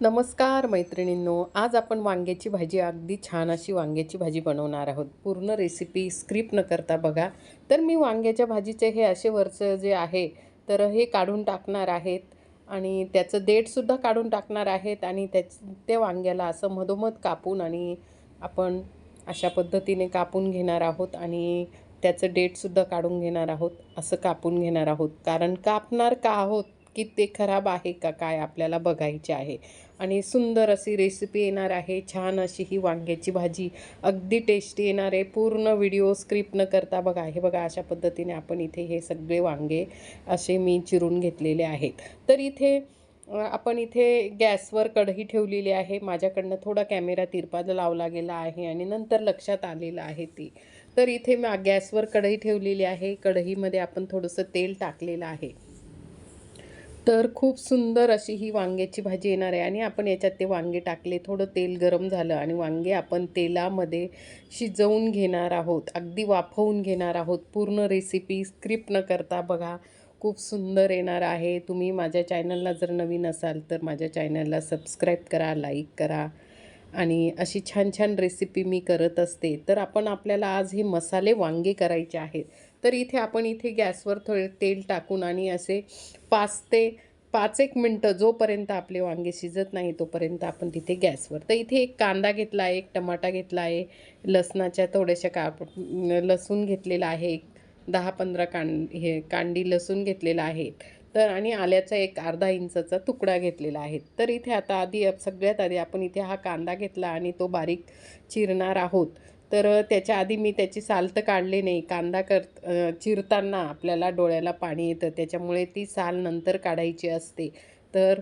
नमस्कार मैत्रिणींनो आज आपण वांग्याची भाजी अगदी छान अशी वांग्याची भाजी बनवणार आहोत. पूर्ण रेसिपी स्क्रिप्ट न करता बघा. तर मी वांग्याच्या भाजीचे हे असे वरचं जे आहे तर हे काढून टाकणार आहेत आणि त्याचं देठसुद्धा काढून टाकणार आहेत आणि त्याच त्या वांग्याला असं मधोमध कापून आणि आपण अशा पद्धतीने कापून घेणार आहोत आणि त्याचं डेटसुद्धा काढून घेणार आहोत असं कापून घेणार आहोत. कारण कापणार का आहोत? की ते खराब आहे का काय आपल्याला बघायचे आहे. आणि सुंदर अशी रेसिपी येणार आहे छान अशी ही वांग्याची भाजी. अगदी टेस्टी येणार आहे. पूर्ण व्हिडिओ स्क्रिप्ट न करता बघा हे बघा अशा पद्धतीने आपण इथे हे सगळे वांगे असे मी चिरून घेतलेले आहेत. तर इथे आपण इथे गॅसवर कढई ठेवलेली आहे. माझ्याकडनं थोडा कॅमेरा तिरपाद लावला गेला आहे आणि नंतर लक्षात आलेलं आहे ती. तर इथे मी गॅसवर कढई ठेवलेली आहे. कढईमध्ये आपण थोडंसं तेल टाकलेलं आहे. तर खूप सुंदर अशी ही वांग्याची भाजी येणार आहे. आणि आपण याच्यात ते वांगे टाकले. थोडं तेल गरम झालं आणि वांगे आपण तेलामध्ये शिजवून घेणार आहोत. अगदी वाफवून घेणार आहोत. पूर्ण रेसिपी स्क्रिप्ट न करता बघा. खूप सुंदर येणार आहे. तुम्ही माझ्या चॅनलला जर नवीन असाल तर माझ्या चॅनलला सबस्क्राईब करा लाईक करा. आणि अशी छान छान रेसिपी मी करत असते तर आपण आपल्याला आज हे मसाले वांगे करायचे आहेत. तर इथे आपण इथे गॅसवर थोडे तेल टाकून आणि असे पाच ते पाच एक मिनटं जोपर्यंत आपले वांगे शिजत नाही तोपर्यंत आपण तिथे गॅसवर. तर इथे एक कांदा घेतला आहे एक टमाटा घेतला आहे लसणाच्या थोड्याशा का लसूण घेतलेला आहे एक दहा पंधरा कां हे कांडी लसूण घेतलेला आहे. तर आणि आल्याचा एक अर्धा इंचाचा तुकडा घेतलेला आहे. तर इथे आता आधी सगळ्यात आधी आपण इथे हा कांदा घेतला आणि तो बारीक चिरणार आहोत. तर त्याच्या आधी मी त्याची साल तर काढली नाही. कांदा कर चिरताना आपल्याला डोळ्याला पाणी येतं. त्याच्यामुळे ती साल नंतर काढायची असते. तर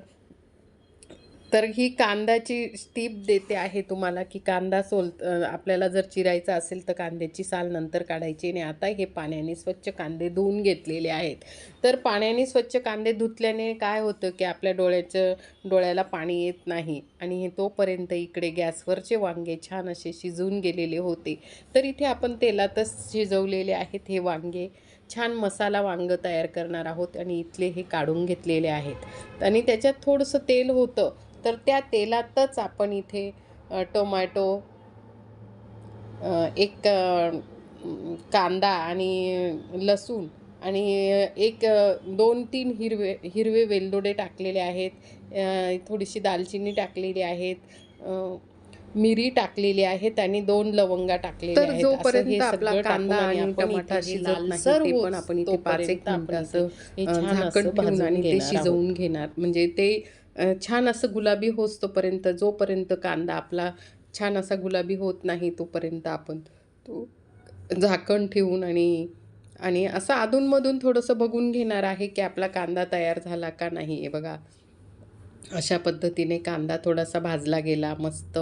तर ही कांद्याची टीप देते आहे तुम्हाला की कांदा सोल आपल्याला जर चिरायचा असेल तर कांद्याची साल नंतर काढायची आणि आता हे पाण्याने स्वच्छ कांदे धुवून घेतलेले आहेत. तर पाण्याने स्वच्छ कांदे धुतल्याने काय होतं की आपल्या डोळ्याचं डोळ्याला पाणी येत नाही आणि हे तोपर्यंत इकडे गॅसवरचे वांगे छान असे शिजवून गेलेले होते. तर इथे आपण तेलातच शिजवलेले आहेत हे वांगे. छान मसाला वांगं तयार करणार आहोत आणि इथले हे काढून घेतलेले आहेत. आणि त्याच्यात थोडंसं तेल होतं. तर त्या तेलातच आपण इथे टोमॅटो एक कांदा आणि लसूण आणि एक दोन तीन हिरवे हिरवे वेलदोडे टाकलेले आहेत. थोडीशी दालचिनी टाकलेली आहेत. मिरी टाकलेली आहेत आणि दोन लवंगा टाकलेल्या तर आहेत. जोपर्यंत आपला कांदा आणि टमाटा शिजत नाही, पण आपण इथे पाच एक तोपर्यंत आपण मिनिटं इथे अ, छान झाकण ठेवून आणि ते. शिजवून घेणार. म्हणजे ते छान असं गुलाबी होस्तोपर्यंत जोपर्यंत कांदा आपला छान असा गुलाबी होत नाही तोपर्यंत आपण तो झाकण ठेवून आणि आणि असं अधूनमधून थोडंसं बघून घेणार आहे की आपला कांदा तयार झाला का नाही. आहे बघा. अशा पद्धतीने कांदा थोडासा भाजला गेला मस्त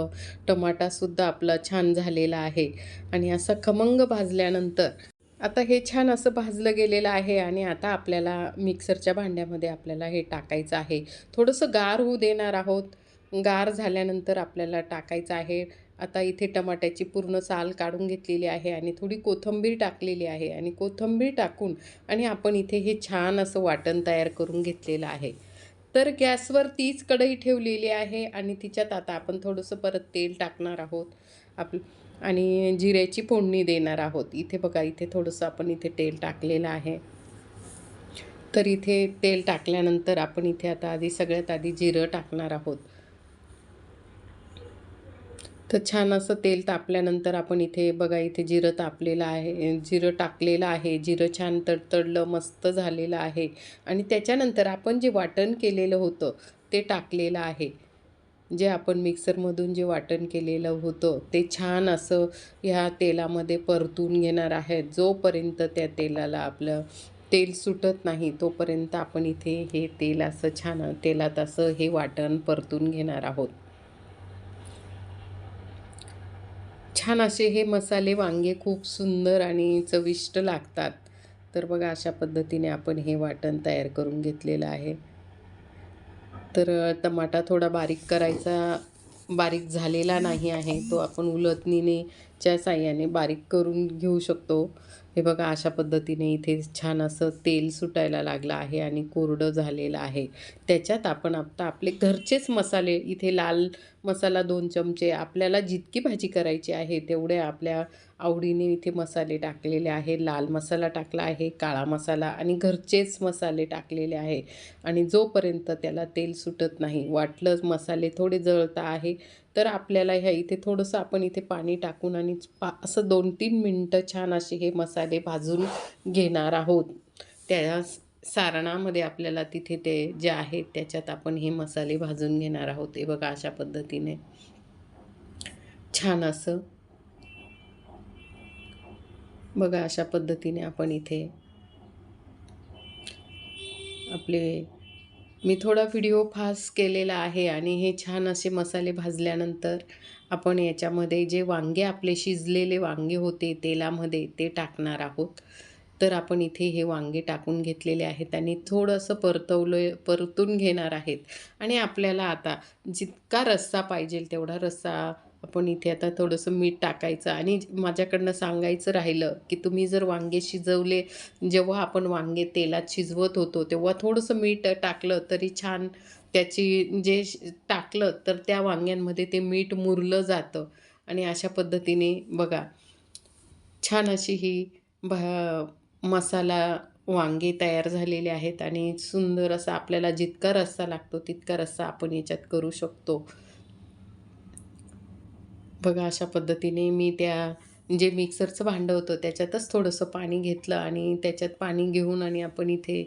टमाटासुद्धा आपला छान झालेला आहे. आणि असं खमंग भाजल्यानंतर आता हे छान असं भाजलं गेलेलं आहे आणि आता आपल्याला मिक्सरच्या भांड्यामध्ये आपल्याला हे टाकायचं आहे. थोडंसं गार होऊ देणार आहोत. गार झाल्यानंतर आपल्याला टाकायचं आहे. आता इथे टमाट्याची पूर्ण साल काढून घेतलेली आहे आणि थोडी कोथिंबीर टाकलेली आहे आणि कोथिंबीर टाकून आणि आपण इथे हे छान असं वाटण तयार करून घेतलेलं आहे. तर गॅसवर तीच कढई ठेवलेली आहे आणि तिच्यात आता आपण थोडंसं परत तेल टाकणार आहोत. आप आणि जिऱ्याची फोडणी देणार आहोत. इथे बघा इथे थोडंसं आपण इथे तेल टाकलेलं आहे. तर इथे तेल टाकल्यानंतर आपण इथे आता आधी सगळ्यात आधी जिरं टाकणार आहोत. तर छान असं तेल तापल्यानंतर आपण इथे बघा इथे जिरं तापलेलं आहे जिरं टाकलेलं आहे. जिरं छान तडतडलं मस्त झालेलं आहे. आणि त्याच्यानंतर आपण जे वाटण केलेलं होतं ते टाकलेलं आहे. जे आपण मिक्सरमधून जे वाटण केलेलं होतं ते छान असं ह्या तेलामध्ये परतून घेणार आहेत. जोपर्यंत त्या तेलाला आपलं तेल सुटत नाही तोपर्यंत आपण इथे हे तेल असं छान तेलात असं हे वाटण परतून घेणार आहोत. छान असे हे मसाले वांगे खूप सुंदर आणि चविष्ट लागतात. तर बघा अशा पद्धतीने आपण हे वाटण तयार करून घेतलेलं आहे. तर टमाटा थोडा बारीक करायचा बारीक झालेला नाही आहे. तो आपण उलथणीने च्या साह्याने बारीक करून घेऊ शकतो. हे बघा अशा पद्धतीने इथे छान असं तेल सुटायला लागलं आहे आणि कोरडं झालेलं आहे. त्याच्यात आपण आता आपले घरचेच मसाले इथे लाल मसाला दोन चमचे आपल्याला जितकी भाजी करायची आहे तेवढे आपल्या आवडीने इथे मसाले टाकलेले आहे. लाल मसाला टाकला आहे काळा मसाला आणि घरचेच मसाले टाकलेले आहे. आणि जोपर्यंत त्याला तेल सुटत नाही वाटलं मसाले थोडे जळता आहे तर आपल्याला ह्या इथे थोडंसं आपण इथे पाणी टाकून आणि पा असं दोन तीन मिनटं छान असे हे मसाले भाजून घेणार आहोत. त्या सारणामध्ये आपल्याला तिथे ते जे आहेत त्याच्यात आपण हे मसाले भाजून घेणार आहोत. हे बघा अशा पद्धतीने. छान असं. बघा अशा पद्धतीने आपण इथे आपले मी थोडा व्हिडिओ फास्ट केलेला आहे आणि हे छान असे मसाले भाजल्यानंतर आपण याच्यामध्ये जे वांगे आपले शिजलेले वांगे होते तेलामध्ये ते टाकणार आहोत. तर आपण इथे हे वांगे टाकून घेतलेले आहेत आणि थोडंसं परतवलं परतून घेणार आहेत. आणि आपल्याला आता जितका रस्सा पाहिजे तेवढा रस्सा आपण इथे आता थोडंसं मीठ टाकायचं आणि माझ्याकडनं सांगायचं राहिलं की तुम्ही जर वांगे शिजवले जेव्हा आपण वांगे तेलात शिजवत होतो तेव्हा थोडंसं मीठ टाकलं तरी छान त्याची जे टाकलं तर त्या वांग्यांमध्ये ते मीठ मुरलं जातं. आणि अशा पद्धतीने बघा छान अशी ही भा मसाला वांगे तयार झालेले आहेत आणि सुंदर असा आपल्याला जितका रस्सा लागतो तितका रस्सा आपण याच्यात करू शकतो. बघा अशा पद्धतीने मी त्या जे मिक्सरचं भांडं होतं त्याच्यातच थोडंसं पाणी घेतलं आणि त्याच्यात पाणी घेऊन आणि आपण इथे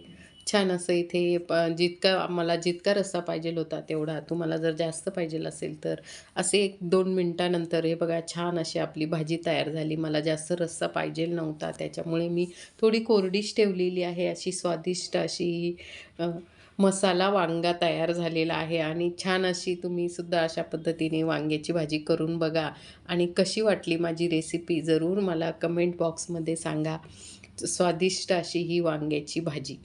छान असं इथे प जितका मला जितका रस्सा पाहिजे होता तेवढा. तुम्हाला जर जास्त पाहिजे असेल तर असे एक दोन मिनटानंतर हे बघा छान अशी आपली भाजी तयार झाली. मला जास्त रस्सा पाहिजे नव्हता. त्याच्यामुळे मी थोडी कोरडीच ठेवलेली आहे. अशी स्वादिष्ट अशी मसाला वांगा तयार झालेला आहे आणि छान अशी तुम्ही सुद्धा अशा पद्धतीने वांग्याची भाजी करून बघा. आणि कशी वाटली माझी रेसिपी जरूर मला कमेंट बॉक्समध्ये सांगा. स्वादिष्ट अशी ही वांग्याची भाजी.